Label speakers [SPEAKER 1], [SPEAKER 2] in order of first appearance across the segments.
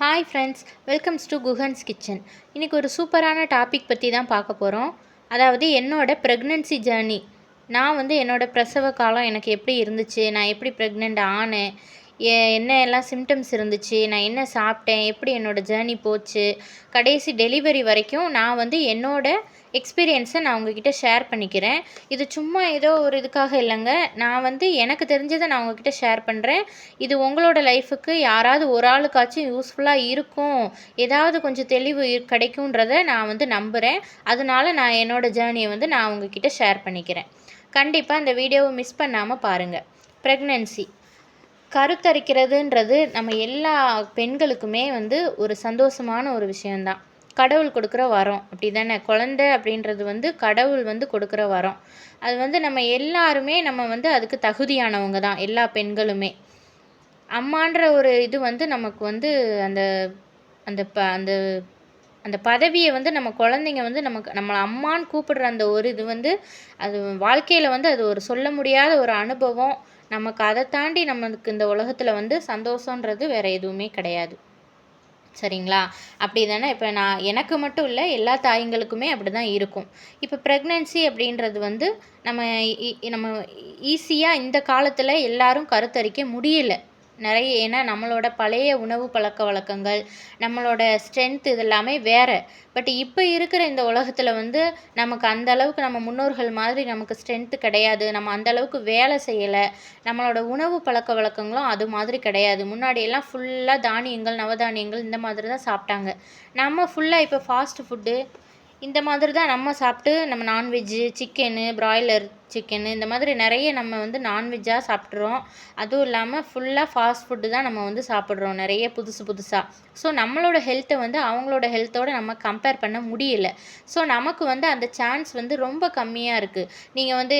[SPEAKER 1] Hi friends welcomes to Guhan's kitchen இன்றைக்கி ஒரு சூப்பரான டாபிக் பற்றி தான் பார்க்க போகிறோம் அதாவது என்னோட ப்ரெக்னென்சி ஜேர்னி நான் வந்து என்னோட பிரசவ காலம் எனக்கு எப்படி இருந்துச்சு? நான் எப்படி ப்ரெக்னென்ட் ஆனேன்? என்ன எல்லாம் சிம்டம்ஸ் இருந்துச்சு? நான் என்ன சாப்பிட்டேன்? எப்படி என்னோடய ஜேர்னி போச்சு? கடைசி டெலிவரி வரைக்கும் நான் வந்து என்னோட எக்ஸ்பீரியன்ஸை நான் உங்ககிட்ட ஷேர் பண்ணிக்கிறேன். இது சும்மா ஏதோ ஒரு இதுக்காக இல்லைங்க. நான் வந்து எனக்கு தெரிஞ்சதை நான் உங்ககிட்ட ஷேர் பண்ணுறேன் இது உங்களோட லைஃபுக்கு யாராவது ஒரு ஆளுக்காச்சும் யூஸ்ஃபுல்லாக இருக்கும். ஏதாவது கொஞ்சம் தெளிவு இரு- கிடைக்குன்றத நான் வந்து நம்புகிறேன் அதனால நான் என்னோடய ஜேர்னியை வந்து நான் உங்ககிட்ட ஷேர் பண்ணிக்கிறேன். கண்டிப்பாக இந்த வீடியோவை மிஸ் பண்ணாமல் பாருங்கள் ப்ரெக்னென்சி கருத்தரிக்கிறதுன்றது நம்ம எல்லா பெண்களுக்குமே வந்து ஒரு சந்தோஷமான ஒரு விஷயந்தான் கடவுள் கொடுக்குற வரம். அப்படி தானே குழந்தை அப்படின்றது வந்து கடவுள் வந்து கொடுக்குற வரம். அது வந்து நம்ம எல்லாருமே நம்ம வந்து அதுக்கு தகுதியானவங்க தான் எல்லா பெண்களுமே. அம்மான்ற ஒரு இது வந்து நமக்கு வந்து அந்த அந்த ப அந்த அந்த பதவியை வந்து நம்ம குழந்தைங்க வந்து நமக்கு நம்மளை அம்மான்னு கூப்பிடுற அந்த ஒரு இது வந்து அது வாழ்க்கையில் வந்து அது ஒரு சொல்ல முடியாத ஒரு அனுபவம். நமக்கு அதை தாண்டி நமக்கு இந்த உலகத்தில் வந்து சந்தோஷன்றது வேறு எதுவுமே கிடையாது. சரிங்களா? அப்படி தானே இப்போ நான் எனக்கு மட்டும் இல்லை எல்லா தாய்ங்களுக்குமே அப்படி தான் இருக்கும். இப்போ ப்ரெக்னென்சி அப்படின்றது வந்து நம்ம நம்ம ஈஸியாக இந்த காலத்தில் எல்லாரும் கருத்தரிக்க முடியல. நிறைய ஏன்னா நம்மளோட பழைய உணவு பழக்க வழக்கங்கள் நம்மளோட ஸ்ட்ரென்த் இதெல்லாமே வேற. பட் இப்போ இருக்கிற இந்த உலகத்தில் வந்து நமக்கு அந்த அளவுக்கு நம்ம முன்னோர்கள் மாதிரி நமக்கு ஸ்ட்ரென்த்து கிடையாது. நம்ம அந்த அளவுக்கு வேலை செய்யலை. நம்மளோட உணவு பழக்க வழக்கங்களும் அது மாதிரி கிடையாது. முன்னாடியெல்லாம் ஃபுல்லாக தானியங்கள் நவதானியங்கள் இந்த மாதிரி தான் சாப்பிட்டாங்க. நம்ம ஃபுல்லாக இப்போ ஃபாஸ்ட் ஃபுட்டு இந்த மாதிரி தான் நம்ம சாப்பிட்டு நம்ம நான்வெஜ்ஜு சிக்கனு பிராய்லர் சிக்கனு இந்த மாதிரி நிறைய நம்ம வந்து நான்வெஜ்ஜாக சாப்பிட்றோம். அதுவும் இல்லாமல் ஃபுல்லாக ஃபாஸ்ட் ஃபுட்டு தான் நம்ம வந்து சாப்பிட்றோம் நிறைய புதுசு புதுசாக ஸோ நம்மளோட ஹெல்த்தை வந்து அவங்களோட ஹெல்த்தோடு நம்ம கம்பேர் பண்ண முடியல. ஸோ நமக்கு வந்து அந்த சான்ஸ் வந்து ரொம்ப கம்மியாக இருக்குது நீங்கள் வந்து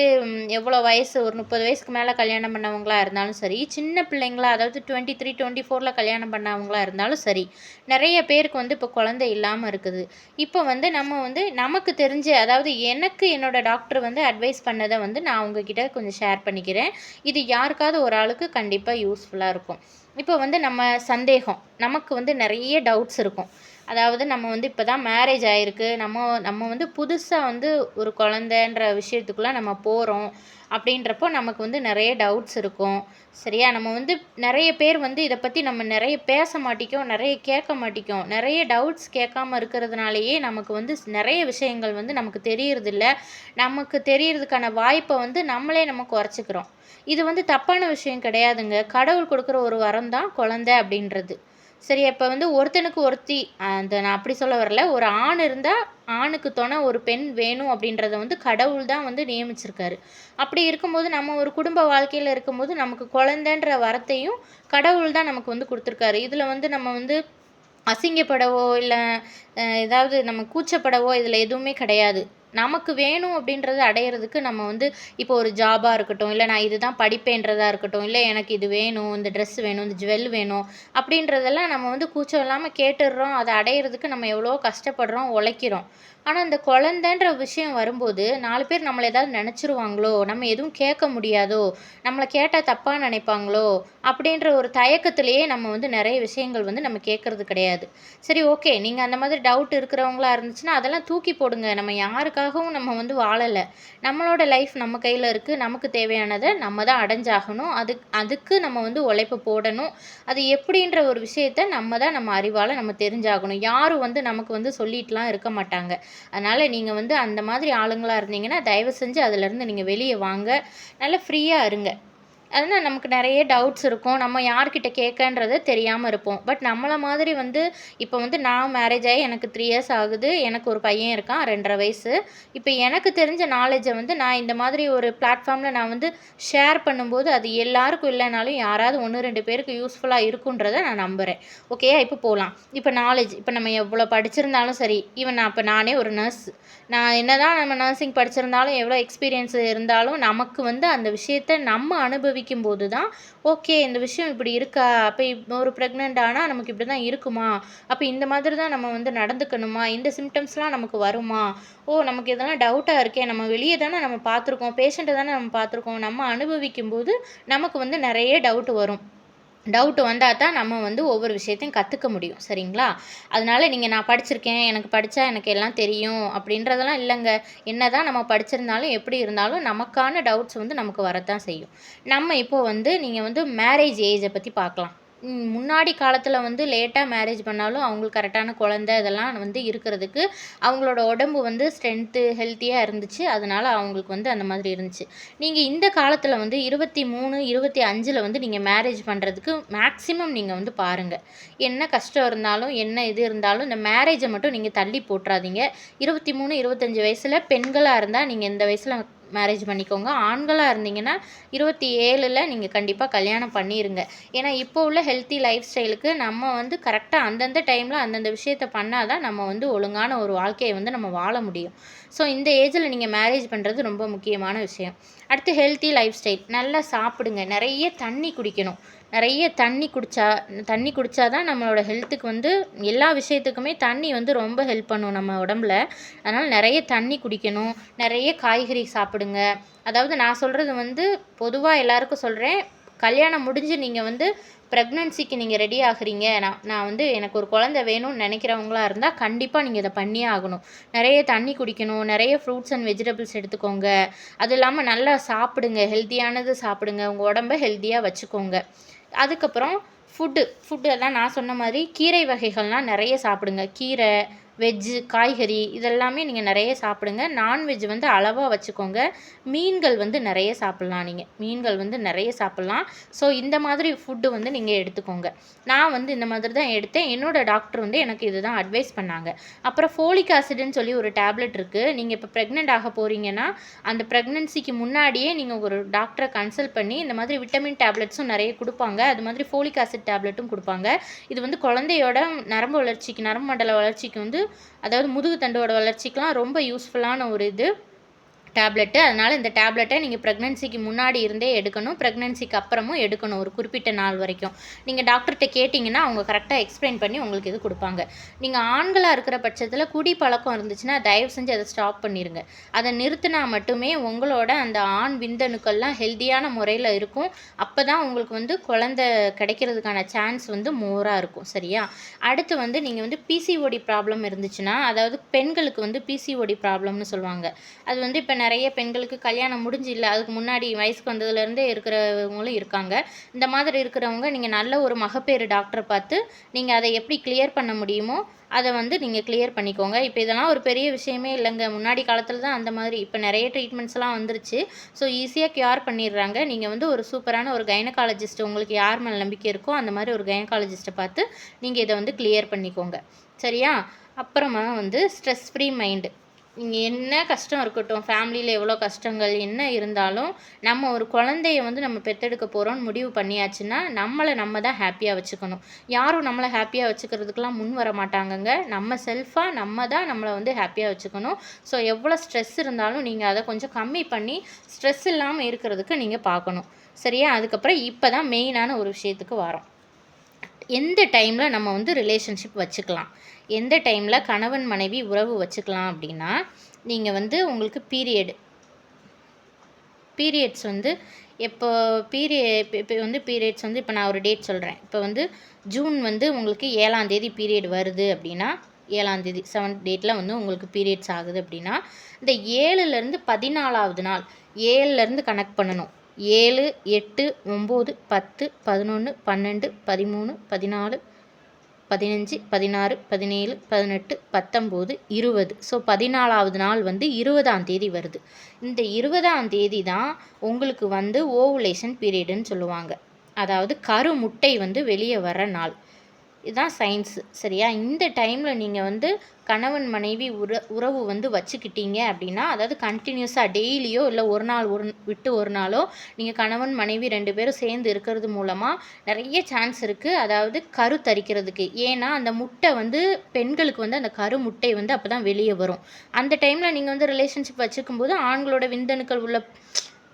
[SPEAKER 1] எவ்வளோ வயசு ஒரு முப்பது வயசுக்கு மேலே கல்யாணம் பண்ணவங்களா இருந்தாலும் சரி சின்ன பிள்ளைங்களா அதாவது டுவெண்ட்டி த்ரீ டுவெண்ட்டி ஃபோரில் கல்யாணம் பண்ணவங்களா இருந்தாலும் சரி நிறைய பேருக்கு வந்து இப்போ குழந்தை இல்லாமல் இருக்குது. இப்போ வந்து நம்ம வந்து நமக்கு தெரிஞ்ச அதாவது எனக்கு என்னோடய டாக்டர் வந்து அட்வைஸ் பண்ணதை வந்து நான் உங்ககிட்ட கொஞ்சம் ஷேர் பண்ணிக்கிறேன். இது யாருக்காவது ஒரு ஆளுக்கு கண்டிப்பாக யூஸ்ஃபுல்லாக இருக்கும். இப்போ வந்து நம்ம சந்தேகம் நமக்கு வந்து நிறைய டவுட்ஸ் இருக்கும். அதாவது நம்ம வந்து இப்போ தான் மேரேஜ் ஆகிருக்கு நம்ம நம்ம வந்து புதுசாக வந்து ஒரு குழந்தைன்ற விஷயத்துக்குள்ளே நம்ம போகிறோம் அப்படின்றப்போ நமக்கு வந்து நிறைய டவுட்ஸ் இருக்கும். சரியா? நம்ம வந்து நிறைய பேர் வந்து இதை பற்றி நம்ம நிறைய பேச மாட்டிக்கோம் நிறைய கேட்க மாட்டிக்கோம். நிறைய டவுட்ஸ் கேட்காம இருக்கிறதுனாலேயே நமக்கு வந்து ஸ்- நிறைய விஷயங்கள் வந்து நமக்கு தெரியறதில்ல. நமக்கு தெரியறதுக்கான வாய்ப்பை வந்து நம்மளே நம்ம குறைச்சிக்கிறோம். இது வந்து தப்பான விஷயம் கிடையாதுங்க. கடவுள் கொடுக்குற ஒரு மரம் தான் குழந்தை அப்படின்றது. சரி இப்போ வந்து ஒருத்தனுக்கு ஒருத்தி அந்த நான் அப்படி சொல்ல வரல ஒரு ஆண் இருந்தால் ஆணுக்கு துணை ஒரு பெண் வேணும் அப்படின்றத வந்து கடவுள் தான் வந்து நியமிச்சிருக்காரு. அப்படி இருக்கும்போது நம்ம ஒரு குடும்ப வாழ்க்கையில் இருக்கும்போது நமக்கு குழந்தைன்ற வரத்தையும் கடவுள் தான் நமக்கு வந்து கொடுத்துருக்காரு. இதில் வந்து நம்ம வந்து அசிங்கப்படவோ இல்லை ஏதாவது நம்ம கூச்சப்படவோ இதில் எதுவுமே கிடையாது. நமக்கு வேணும் அப்படின்றத அடையிறதுக்கு நம்ம வந்து இப்போ ஒரு ஜாபாக இருக்கட்டும் இல்லை நான் இதுதான் படிப்பேன்றதாக இருக்கட்டும் இல்லை எனக்கு இது வேணும் இந்த ட்ரெஸ் வேணும் இந்த ஜுவல் வேணும் அப்படின்றதெல்லாம் நம்ம வந்து கூச்சம் இல்லாமல் கேட்டுடுறோம். அதை அடையிறதுக்கு நம்ம எவ்வளோ கஷ்டப்படுறோம் உழைக்கிறோம். ஆனால் அந்த குழந்தைன்ற விஷயம் வரும்போது நாலு பேர் நம்மளை ஏதாவது நினச்சிருவாங்களோ நம்ம எதுவும் கேட்க முடியாதோ நம்மளை கேட்டால் தப்பாக நினைப்பாங்களோ அப்படின்ற ஒரு தயக்கத்திலேயே நம்ம வந்து நிறைய விஷயங்கள் வந்து நம்ம கேட்கறது கிடையாது. சரி ஓகே நீங்கள் அந்த மாதிரி டவுட் இருக்கிறவங்களா இருந்துச்சுன்னா அதெல்லாம் தூக்கி போடுங்க. நம்ம யாருக்காகவும் நம்ம வந்து வாழலை. நம்மளோட லைஃப் நம்ம கையில் இருக்குது நமக்கு தேவையானதை நம்ம தான் அடைஞ்சாகணும். அதுக்கு அதுக்கு நம்ம வந்து உழைப்பு போடணும். அது எப்படின்ற ஒரு விஷயத்த நம்ம தான் நம்ம அறிவால் நம்ம தெரிஞ்சாகணும். யாரும் வந்து நமக்கு வந்து சொல்லிட்டுலாம் இருக்க மாட்டாங்க. அதனால் நீங்கள் வந்து அந்த மாதிரி ஆளுங்களாக இருந்தீங்கன்னா தயவு செஞ்சு அதுலேருந்து நீங்கள் வெளியே வாங்க. நல்லா ஃப்ரீயாக இருங்க. அதனால் நமக்கு நிறைய டவுட்ஸ் இருக்கும். நம்ம யார்கிட்ட கேட்கன்றது தெரியாமல் இருப்போம். பட் நம்மளை மாதிரி வந்து இப்போ வந்து நான் மேரேஜ் ஆகி எனக்கு த்ரீ இயர்ஸ் ஆகுது. எனக்கு ஒரு பையன் இருக்கான் ரெண்டரை வயசு. இப்போ எனக்கு தெரிஞ்ச நாலேஜை வந்து நான் இந்த மாதிரி ஒரு பிளாட்ஃபார்மில் நான் வந்து ஷேர் பண்ணும்போது அது எல்லாருக்கும் இல்லைனாலும் யாராவது ஒன்று ரெண்டு பேருக்கு யூஸ்ஃபுல்லாக இருக்குன்றதை நான் நம்புகிறேன் ஓகே இப்போ போகலாம் இப்போ நாலேஜ் இப்போ நம்ம எவ்வளோ படிச்சிருந்தாலும் சரி ஈவன் நான் இப்போ நானே ஒரு நர்ஸ் நான் என்னதான் நம்ம நர்சிங் படிச்சிருந்தாலும் எவ்வளோ எக்ஸ்பீரியன்ஸ் இருந்தாலும் நமக்கு வந்து அந்த விஷயத்த நம்ம அனுபவி அனுபவிக்கும் போது தான் ஓகே இந்த விஷயம் இப்படி இருக்கா? அப்போ ஒரு ப்ரெக்னென்ட் ஆனால் நமக்கு இப்படி தான் இருக்குமா? அப்போ இந்த மாதிரி தான் நம்ம வந்து நடந்துக்கணுமா? இந்த சிம்டம்ஸ்லாம் நமக்கு வருமா? ஓ நமக்கு இதெல்லாம் டவுட்டாக இருக்கே நம்ம வெளியே தானே நம்ம பார்த்துருக்கோம் பேஷண்ட்டை தானே நம்ம பார்த்துருக்கோம். நம்ம அனுபவிக்கும் போது நமக்கு வந்து நிறைய டவுட் வரும். டவுட்டு வந்தால் தான் நம்ம வந்து ஒவ்வொரு விஷயத்தையும் கற்றுக்க முடியும். சரிங்களா? அதனால் நீங்கள் நான் படிச்சிருக்கேன் எனக்கு படித்தா எனக்கு எல்லாம் தெரியும் அப்படின்றதெல்லாம் இல்லைங்க. என்ன தான் நம்ம படிச்சிருந்தாலும் எப்படி இருந்தாலும் நமக்கான டவுட்ஸ் வந்து நமக்கு வரத்தான் செய்யும். நம்ம இப்போது வந்து நீங்கள் வந்து மேரேஜ் ஏஜை பற்றி பார்க்கலாம். முன்னாடி காலத்தில் வந்து லேட்டாக மேரேஜ் பண்ணாலும் அவங்களுக்கு கரெக்டான குழந்த இதெல்லாம் வந்து இருக்கிறதுக்கு அவங்களோட உடம்பு வந்து ஸ்ட்ரென்த்து ஹெல்த்தியாக இருந்துச்சு. அதனால் அவங்களுக்கு வந்து அந்த மாதிரி இருந்துச்சு. நீங்கள் இந்த காலத்தில் வந்து இருபத்தி மூணு இருபத்தி அஞ்சில் வந்து நீங்கள் மேரேஜ் பண்ணுறதுக்கு மேக்ஸிமம் நீங்கள் வந்து பாருங்கள் என்ன கஷ்டம் இருந்தாலும் என்ன இது இருந்தாலும் இந்த மேரேஜை மட்டும் நீங்கள் தள்ளி போட்டுறாதீங்க. இருபத்தி மூணு இருபத்தஞ்சி வயசில் பெண்களாக இருந்தால் நீங்கள் இந்த வயசில் மேரேஜ் பண்ணிக்கோங்க. ஆண்களாக இருந்தீங்கன்னா இருபத்தி ஏழில் நீங்கள் கண்டிப்பாக கல்யாணம் பண்ணிடுங்க ஏன்னா இப்போ உள்ள ஹெல்த்தி லைஃப் ஸ்டைலுக்கு நம்ம வந்து கரெக்டாக அந்தந்த டைமில் அந்தந்த விஷயத்த பண்ணால் தான் நம்ம வந்து ஒழுங்கான ஒரு வாழ்க்கையை வந்து நம்ம வாழ முடியும். ஸோ இந்த ஏஜில் நீங்கள் மேரேஜ் பண்ணுறது ரொம்ப முக்கியமான விஷயம். அடுத்து ஹெல்த்தி லைஃப் ஸ்டைல் நல்லா சாப்பிடுங்க. நிறைய தண்ணி குடிக்கணும். நிறைய தண்ணி குடித்தா தண்ணி குடித்தா தான் நம்மளோட ஹெல்த்துக்கு வந்து எல்லா விஷயத்துக்குமே தண்ணி வந்து ரொம்ப ஹெல்ப் பண்ணும் நம்ம உடம்புல. அதனால் நிறைய தண்ணி குடிக்கணும் நிறைய காய்கறி சாப்பிடுங்க. அதாவது நான் சொல்கிறது வந்து பொதுவாக எல்லாருக்கும் சொல்கிறேன் கல்யாணம் முடிஞ்சு நீங்கள் வந்து ப்ரெக்னன்சிக்கு நீங்கள் ரெடி ஆகுறீங்க. நான் நான் வந்து எனக்கு ஒரு குழந்த வேணும்னு நினைக்கிறவங்களா இருந்தால் கண்டிப்பாக நீங்கள் இதை பண்ணியே ஆகணும். நிறைய தண்ணி குடிக்கணும் நிறைய ஃப்ரூட்ஸ் அண்ட் வெஜிடபிள்ஸ் எடுத்துக்கோங்க. அது இல்லாமல் நல்லா சாப்பிடுங்க ஹெல்த்தியானது சாப்பிடுங்க. உங்கள் உடம்ப ஹெல்த்தியாக வச்சுக்கோங்க. அதுக்கப்புறம் ஃபுட்டு ஃபுட்டு எல்லாம் நான் சொன்ன மாதிரி கீரை வகைகள்லாம் நிறைய சாப்பிடுங்க. கீரை வெஜ்ஜு காய்கறி இதெல்லாமே நீங்கள் நிறைய சாப்பிடுங்க. நான்வெஜ் வந்து அளவாக வச்சுக்கோங்க. மீன்கள் வந்து நிறைய சாப்பிட்லாம் நீங்கள் மீன்கள் வந்து நிறைய சாப்பிட்லாம். ஸோ இந்த மாதிரி ஃபுட்டு வந்து நீங்கள் எடுத்துக்கோங்க. நான் வந்து இந்த மாதிரி தான் எடுத்தேன். என்னோடய டாக்டர் வந்து எனக்கு இதுதான் அட்வைஸ் பண்ணாங்க. அப்புறம் ஃபோலிக் ஆசிட்னு சொல்லி ஒரு டேப்லெட் இருக்குது நீங்கள் இப்போ ப்ரெக்னென்ட் ஆக போகிறீங்கன்னா அந்த ப்ரெக்னென்சிக்கு முன்னாடியே நீங்கள் ஒரு டாக்டரை கன்சல்ட் பண்ணி இந்த மாதிரி விட்டமின் டேப்லெட்ஸும் நிறைய கொடுப்பாங்க. அது மாதிரி ஃபோலிக் ஆசிட் டேப்லெட்டும் கொடுப்பாங்க. இது வந்து குழந்தையோட நரம்பு வளர்ச்சிக்கு நரம்பு மண்டல வளர்ச்சிக்கு வந்து அதாவது முதுகு தண்டோட வளர்ச்சிக்கெலாம் ரொம்ப யூஸ்ஃபுல்லான ஒரு இது. டேப்லெட்டு. அதனால் இந்த டேப்லெட்டை நீங்கள் ப்ரெக்னென்சிக்கு முன்னாடி இருந்தே எடுக்கணும். ப்ரெக்னென்சிக்கு அப்புறமும் எடுக்கணும். ஒரு குறிப்பிட்ட நாள் வரைக்கும். நீங்கள் டாக்டர்கிட்ட கேட்டிங்கன்னா அவங்க கரெக்டாக எக்ஸ்பிளைன் பண்ணி உங்களுக்கு இது கொடுப்பாங்க. நீங்கள் ஆண்களாக இருக்கிற பட்சத்தில் குடி பழக்கம் இருந்துச்சுன்னா தயவு செஞ்சு அதை ஸ்டாப் பண்ணிடுங்க அதை நிறுத்தினா மட்டுமே உங்களோட அந்த ஆண் விந்தணுக்கள்லாம் ஹெல்த்தியான முறையில் இருக்கும். அப்போ தான் உங்களுக்கு வந்து குழந்த கிடைக்கிறதுக்கான சான்ஸ் வந்து மோராக இருக்கும். சரியா? அடுத்து வந்து நீங்கள் வந்து பிசிஓடி ப்ராப்ளம் இருந்துச்சுன்னா அதாவது பெண்களுக்கு வந்து பிசிஓடி ப்ராப்ளம்னு சொல்லுவாங்க. அது வந்து இப்போ நிறைய பெண்களுக்கு கல்யாணம் முடிஞ்சு இல்லை அதுக்கு முன்னாடி வயசுக்கு வந்ததுலேருந்தே இருக்கிறவங்களும் இருக்காங்க. இந்த மாதிரி இருக்கிறவங்க நீங்கள் நல்ல ஒரு மகப்பேறு டாக்டரை பார்த்து நீங்கள் அதை எப்படி கிளியர் பண்ண முடியுமோ அதை வந்து நீங்கள் கிளியர் பண்ணிக்கோங்க. இப்போ இதெல்லாம் ஒரு பெரிய விஷயமே இல்லைங்க. முன்னாடி காலத்தில் தான் அந்த மாதிரி இப்போ நிறைய ட்ரீட்மெண்ட்ஸ்லாம் வந்துருச்சு. ஸோ ஈஸியாக க்யூர் பண்ணிடுறாங்க. நீங்கள் வந்து ஒரு சூப்பரான ஒரு கைனகாலஜிஸ்ட் உங்களுக்கு யார் மேலே நம்பிக்கை இருக்கோ அந்த மாதிரி ஒரு கைனகாலஜிஸ்ட்டை பார்த்து நீங்கள் இதை வந்து கிளியர் பண்ணிக்கோங்க. சரியா? அப்புறமா வந்து ஸ்ட்ரெஸ் ஃப்ரீ மைண்டு என்ன கஷ்டம் இருக்கட்டும் ஃபேமிலியில் எவ்வளோ கஷ்டங்கள் என்ன இருந்தாலும் நம்ம ஒரு குழந்தைய வந்து நம்ம பெற்றெடுக்க போகிறோம்னு முடிவு பண்ணியாச்சுன்னா நம்மளை நம்ம தான் ஹாப்பியாக வச்சுக்கணும். யாரும் நம்மளை ஹாப்பியாக வச்சுக்கிறதுக்கெலாம் முன் வர மாட்டாங்கங்க. நம்ம செல்ஃபாக நம்ம தான் நம்மளை வந்து ஹாப்பியாக வச்சுக்கணும். ஸோ எவ்வளோ ஸ்ட்ரெஸ் இருந்தாலும் நீங்கள் அதை கொஞ்சம் கம்மி பண்ணி ஸ்ட்ரெஸ் இல்லாமல் இருக்கிறதுக்கு நீங்கள் பார்க்கணும். சரியா? அதுக்கப்புறம் இப்போ தான் மெயினான ஒரு விஷயத்துக்கு வரோம். எந்த டைமில் நம்ம வந்து ரிலேஷன்ஷிப் வச்சுக்கலாம்? எந்த டைமில் கணவன் மனைவி உறவு வச்சுக்கலாம் அப்படின்னா நீங்கள் வந்து உங்களுக்கு பீரியடு பீரியட்ஸ் வந்து இப்போ பீரிய இப்போ வந்து பீரியட்ஸ் வந்து இப்போ நான் ஒரு டேட் சொல்கிறேன் இப்போ வந்து ஜூன் வந்து உங்களுக்கு ஏழாந்தேதி பீரியட் வருது அப்படின்னா ஏழாந்தேதி செவன்த் டேட்டில் வந்து உங்களுக்கு பீரியட்ஸ் ஆகுது அப்படின்னா இந்த ஏழுலேருந்து பதினாலாவது நாள் ஏழுலேருந்து கனெக்ட் பண்ணணும். ஏழு எட்டு ஒம்பது பத்து பதினொன்று பன்னெண்டு பதிமூணு பதினாலு பதினஞ்சு பதினாறு பதினேழு பதினெட்டு பத்தொம்போது இருபது. ஸோ பதினாலாவது நாள் வந்து இருபதாம் தேதி வருது. இந்த இருபதாம் தேதி தான் உங்களுக்கு வந்து ஓவுலேஷன் பீரியடுன்னு சொல்லுவாங்க. அதாவது கரு முட்டை வந்து வெளியே வர நாள். இதுதான் சயின்ஸு சரியா? இந்த டைமில் நீங்கள் வந்து கணவன் மனைவி உற உறவு வந்து வச்சுக்கிட்டீங்க அப்படின்னா அதாவது கண்டினியூஸாக டெய்லியோ இல்லை ஒரு நாள் ஒரு விட்டு ஒரு நாளோ நீங்கள் கணவன் மனைவி ரெண்டு பேரும் சேர்ந்து இருக்கிறது மூலமாக நிறைய சான்ஸ் இருக்குது அதாவது கரு தரிக்கிறதுக்கு. ஏன்னா அந்த முட்டை வந்து பெண்களுக்கு வந்து அந்த கரு முட்டை வந்து அப்போ தான் வெளியே வரும். அந்த டைமில் நீங்கள் வந்து ரிலேஷன்ஷிப் வச்சுக்கும் போது ஆண்களோட விந்தணுக்கள் உள்ள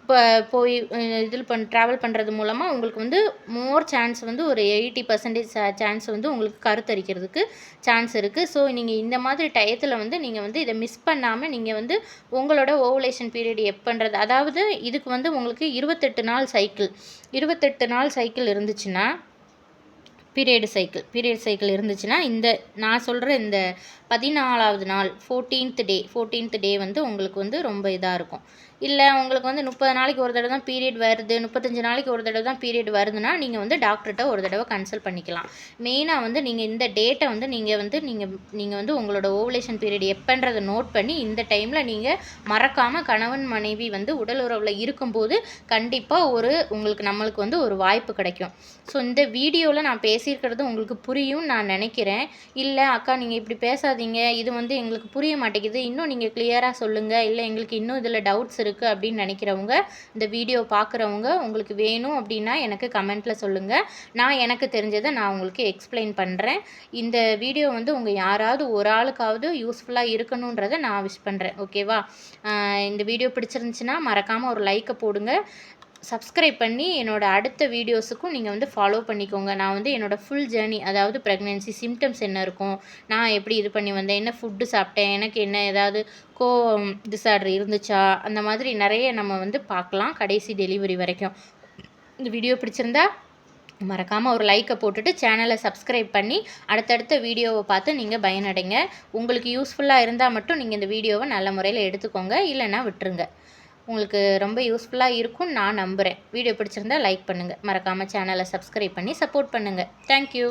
[SPEAKER 1] இப்போ போய் இதில் பண் ட்ராவல் பண்ணுறது மூலமாக உங்களுக்கு வந்து மோர் சான்ஸ் வந்து ஒரு எயிட்டி பர்சன்டேஜ் சான்ஸ் வந்து உங்களுக்கு கருத்தரிக்கிறதுக்கு சான்ஸ் இருக்குது ஸோ நீங்கள் இந்த மாதிரி டயத்தில் வந்து நீங்கள் வந்து இதை மிஸ் பண்ணாமல் நீங்கள் வந்து உங்களோட ஓவலேஷன் பீரியட் எப்பன்றது அதாவது இதுக்கு வந்து உங்களுக்கு இருபத்தெட்டு நாள் சைக்கிள் இருபத்தெட்டு நாள் சைக்கிள் இருந்துச்சுன்னா பீரியடு சைக்கிள் பீரியட் சைக்கிள் இருந்துச்சுன்னா இந்த நான் சொல்கிற இந்த பதினாலாவது நாள் ஃபோர்டீன்த் டே ஃபோர்டீன்த் டே வந்து உங்களுக்கு வந்து ரொம்ப இதாக இருக்கும். இல்லை உங்களுக்கு வந்து முப்பது நாளைக்கு ஒரு தடவை தான் பீரியட் வருது. முப்பத்தஞ்சு நாளைக்கு ஒரு தடவை தான் பீரியட் வருதுன்னா நீங்கள் வந்து டாக்டர்கிட்ட ஒரு தடவை கன்சல்ட் பண்ணிக்கலாம். மெயினாக வந்து நீங்கள் இந்த டேட்டை வந்து நீங்கள் வந்து நீங்கள் நீங்கள் வந்து உங்களோட ஓவலேஷன் பீரியட் எப்போன்றதை நோட் பண்ணி இந்த டைமில் நீங்கள் மறக்காமல் கணவன் மனைவி வந்து உடல் உறவில் இருக்கும்போது கண்டிப்பாக ஒரு உங்களுக்கு நம்மளுக்கு வந்து ஒரு வாய்ப்பு கிடைக்கும். ஸோ இந்த வீடியோவில் நான் பேசியிருக்கிறது உங்களுக்கு புரியும் நான் நினைக்கிறேன். இல்லை அக்கா நீங்கள் இப்படி பேசாதீங்க. இது வந்து எங்களுக்கு புரிய மாட்டேங்குது. இன்னும் நீங்கள் கிளியராக சொல்லுங்கள் இல்லை எங்களுக்கு இன்னும் இதில் டவுட்ஸ் இருக்குது அப்படின்னு நினைக்கிறவங்க இந்த வீடியோ பார்க்குறவங்க உங்களுக்கு வேணும் அப்படின்னா எனக்கு கமெண்ட்டில் சொல்லுங்கள் நான் எனக்கு தெரிஞ்சதை நான் உங்களுக்கு எக்ஸ்பிளைன் பண்ணுறேன் இந்த வீடியோ வந்து உங்கள் யாராவது ஒரு ஆளுக்காவது யூஸ்ஃபுல்லாக இருக்கணுன்றதை நான் விஷ் பண்ணுறேன் ஓகேவா இந்த வீடியோ பிடிச்சிருந்துச்சுன்னா மறக்காமல் ஒரு லைக்கை போடுங்க. சப்ஸ்கிரைப் பண்ணி என்னோடய அடுத்த வீடியோஸுக்கும் நீங்கள் வந்து ஃபாலோ பண்ணிக்கோங்க. நான் வந்து என்னோடய ஃபுல் ஜேர்னி அதாவது ப்ரெக்னென்சி சிம்டம்ஸ் என்ன இருக்கும் நான் எப்படி இது பண்ணி வந்தேன் என்ன ஃபுட்டு சாப்பிட்டேன் எனக்கு என்ன ஏதாவது கோ டிசார்டர் இருந்துச்சா அந்த மாதிரி நிறைய நம்ம வந்து பார்க்கலாம் கடைசி டெலிவரி வரைக்கும். இந்த வீடியோ பிடிச்சிருந்தா மறக்காமல் ஒரு லைக்கை போட்டுட்டு சேனலை சப்ஸ்கிரைப் பண்ணி அடுத்தடுத்த வீடியோவை பார்த்து நீங்கள் பயனடைங்க. உங்களுக்கு யூஸ்ஃபுல்லாக இருந்தால் மட்டும் நீங்கள் இந்த வீடியோவை நல்ல முறையில் எடுத்துக்கோங்க. இல்லைன்னா விட்டுருங்க. உங்களுக்கு ரொம்ப யூஸ்ஃபுல்லாக இருக்கும் நான் நம்புகிறேன் வீடியோ பிடிச்சிருந்தா லைக் பண்ணுங்கள் மறக்காமல் சேனலை சப்ஸ்கிரைப் பண்ணி சப்போர்ட் பண்ணுங்கள் தேங்க்யூ